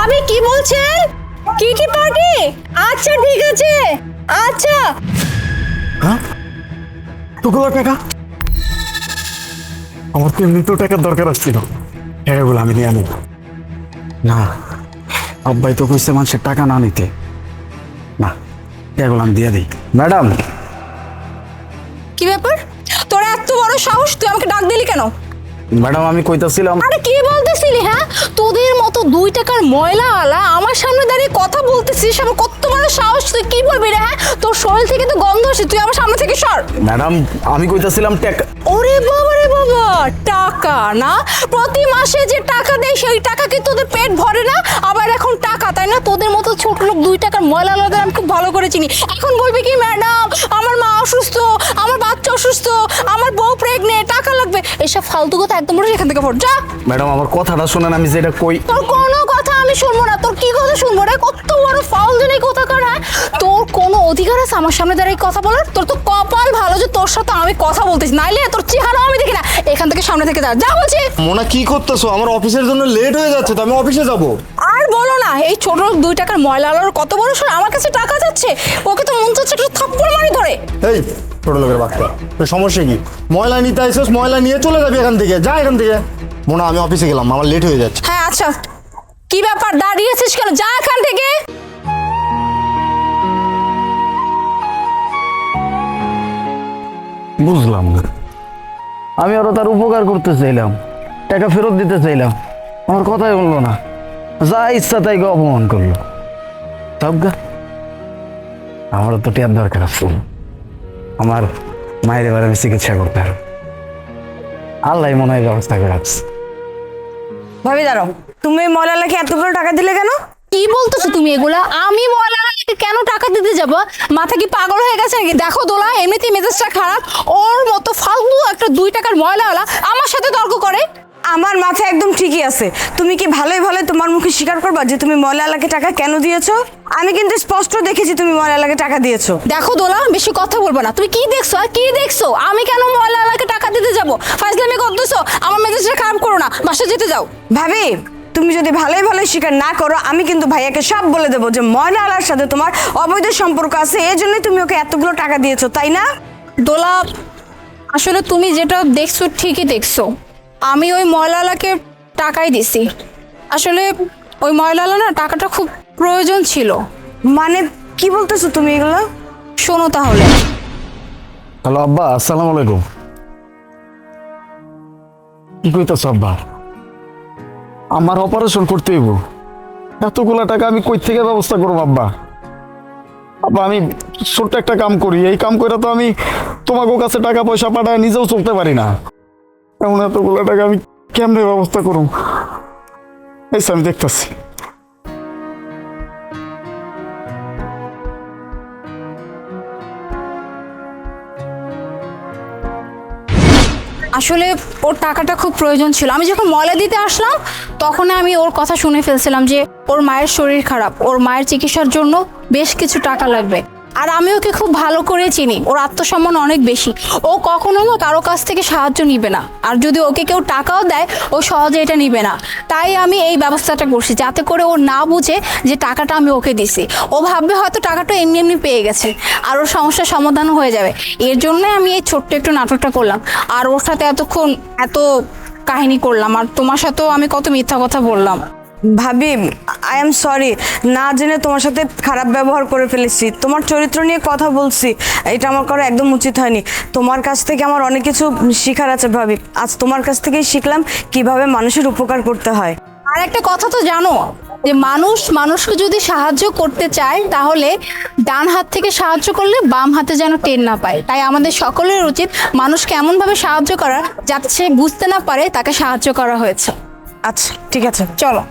ভাবি কি বলছেন? কি কি পার্টি? আচ্ছা ঠিক আছে। আচ্ছা। হ্যাঁ? তোগুলো টাকা আমার তো এমনিতেও টাকার দরকার আসছিল। টাকাগুলো আমি নিয়ে আনি। না আব্বাই তো কইছে মানুষের টাকা না নিতে। না টাকাগুলো আমি দিয়ে দিই। ম্যাডাম! কি ব্যাপার? তোর এত বড় সাহস তুই আমাকে ডাক দিলি কেন? ম্যাডাম আমি কইতাছিলাম আরে কি বলতেছিলি হ্যাঁ? তোদের মতো দুই টাকার ময়লাওয়ালা আমার সামনে দাঁড়িয়ে কথা বলতেছিস আমার কত বড় সাহস তুই কি বলবি রে হ্যাঁ? তোর শরীর থেকে তো গন্ধ আসে তুই আমার সামনে থেকে সর। ম্যাডাম আমি কইতাছিলাম টাকা ওরে বাবা রে বাবা টাকা না? প্রতি মাসে যে টাকা দেয় সেই টাকা কি তোদের পেট ভরে না? আবার এখন টাকা তাই না? তোদের মতো ছোট লোক দুই টাকার ময়লা আলাদা আমি খুব ভালো করে চিনি। এখন বলবি কি ম্যাডাম আমার মা অসুস্থ আমার বাচ্চা অসুস্থ আমার বউ প্রেগনেন্ট টাকা লাগবে। এসব ফালতু কথা একদম বলে এখান থেকে ফোর যা। ম্যাডাম আমার কথাটা শোনেন আমি যেটা কই তোর আমি শুনব না। তোর কি কথা শুনব রে? কত বড় ফাউল জানি কথা কর হ্যাঁ? তোর কোনো অধিকার আছে আমার সামনে দাঁড়িয়ে কথা বলার? তোর তো কপাল ভালো যে তোর সাথে আমি কথা বলতেছি। নাইলে তোর চেহারা আমি দেখি না। এখান থেকে সামনে থেকে যা যা বলছি। মোনা কি করতেছো? আমার অফিসের জন্য লেট হয়ে যাচ্ছে তো আমি অফিসে যাব। আর বলো না এই ছোট লোক দুই টাকার ময়লা আলোর কত বড় সর আমার কাছে টাকা যাচ্ছে। ওকে তো মন চাচ্ছে একটু থাপ্পড় মারি ধরে। এই ছোট লোকের বাচ্চা তো সমস্যা কি? ময়লা নিতে আইসোস ময়লা নিয়ে চলে যাবি এখান থেকে। যা এখান থেকে। মোনা আমি অফিসে গেলাম আমার লেট হয়ে যাচ্ছে। হ্যাঁ আচ্ছা। কি ব্যাপার? দাঁড়িয়েছিস কেন? যা এখান থেকে। বুঝলাম না। আমি আরও তার উপকার করতে চাইলাম টাকা ফেরত দিতে চাইলাম। আমার কথাই বলল না। যা ইচ্ছা তাই গো অপমান করল। তব গা আমারও তো টিয়ার দরকার আছে। আমার মায়ের এবার আমি চিকিৎসা করতে হবে। আল্লাহ মনে হয় ব্যবস্থা করে রাখছে ভাবি দাঁড়াও তুমি ময়লালাকে এতগুলো টাকা দিলে কেন? কি বলতেছো তুমি এগুলা? আমি ময়লাকে কেন টাকা দিতে যাব? মাথা কি পাগল হয়ে গেছে নাকি? দেখো দোলা এমনিতেই মেজাজটা খারাপ। ওর মতো ফালতু একটা দুই টাকার ময়লাওয়ালা আমার সাথে তর্ক করে। আমার মাথা একদম ঠিকই আছে। তুমি কি ভালোই ভালো তোমার মুখে স্বীকার করবা যে তুমি ময়লালাকে টাকা কেন দিয়েছ? আমি কিন্তু স্পষ্ট দেখেছি তুমি ময়লালাকে টাকা দিয়েছ। দেখো দোলা বেশি কথা বলব না। তুমি কি দেখছ আর কি দেখছ? আমি কেন ময়লাওয়ালাকে টাকা দিতে যাব? ফাইজলামি করতেছো? মেজাজটা খারাপ করো না বাসা যেতে যাও। ভাবি তুমি যদি ভালোই ভালোই স্বীকার না করো আমি কিন্তু ভাইয়াকে সব বলে দেবো যে ময়লালার সাথে তোমার অবৈধ সম্পর্ক আছে এই জন্যই তুমি ওকে এতগুলো টাকা দিয়েছ তাই না? দোলা আসলে তুমি যেটা দেখছ ঠিকই দেখছ। আমি ওই ময়লালাকে টাকাই দিছি। আসলে ওই ময়লালা না টাকাটা খুব প্রয়োজন ছিল। মানে কি বলতেছো তুমি এগুলো? শোনো তাহলে। হ্যালো আব্বা আসসালামু আলাইকুম। কি কইতাছ, আব্বা? আমার অপারেশন করতে হইব। এতগুলা টাকা আমি কই থেকে ব্যবস্থা করব, আব্বা? আব্বা, আমি ছোট্ট একটা কাম করি। এই কাম করে তো আমি তোমাকে কাছে টাকা পয়সা পাঠায় নিজেও চলতে পারি না। এমন এতগুলা টাকা আমি কেমনে ব্যবস্থা করুম? এই আমি দেখতেছি। আসলে ওর টাকাটা খুব প্রয়োজন ছিল। আমি যখন মলে দিতে আসলাম তখন আমি ওর কথা শুনে ফেলছিলাম যে, ওর মায়ের শরীর খারাপ, ওর মায়ের চিকিৎসার জন্য বেশ কিছু টাকা লাগবে। আর আমি ওকে খুব ভালো করে চিনি। ওর আত্মসম্মান অনেক বেশি। ও কখনো না কারও কাছ থেকে সাহায্য নিবে না। আর যদি ওকে কেউ টাকাও দেয়, ও সহজে এটা নিবে না। তাই আমি এই ব্যবস্থাটা করছি যাতে করে ও না বুঝে যে টাকাটা আমি ওকে দিছি। ও ভাববে হয়তো টাকাটা এমনি এমনি পেয়ে গেছে। আর ওর সমস্যার সমাধানও হয়ে যাবে। এর জন্য আমি এই ছোট্ট একটু নাটকটা করলাম। আর ওর সাথে এতক্ষণ এত কাহিনী করলাম। আর তোমার সাথেও আমি কত মিথ্যা কথা বললাম। ভাবি আই এম সরি না জেনে তোমার সাথে খারাপ ব্যবহার করে ফেলেছি। তোমার চরিত্র নিয়ে কথা বলছি এটা আমার করা একদম উচিত হয়নি। তোমার কাছ থেকে আমার অনেক কিছু শেখার আছে ভাবি। আজ তোমার কাছ থেকেই শিখলাম কীভাবে মানুষের উপকার করতে হয়। আর একটা কথা তো জানো যে মানুষ মানুষকে যদি সাহায্য করতে চায় তাহলে ডান হাত থেকে সাহায্য করলে বাম হাতে যেন টের না পায়। তাই আমাদের সকলের উচিত মানুষকে এমনভাবে সাহায্য করা যাতে সে বুঝতে না পারে তাকে সাহায্য করা হয়েছে। আচ্ছা ঠিক আছে। চলো।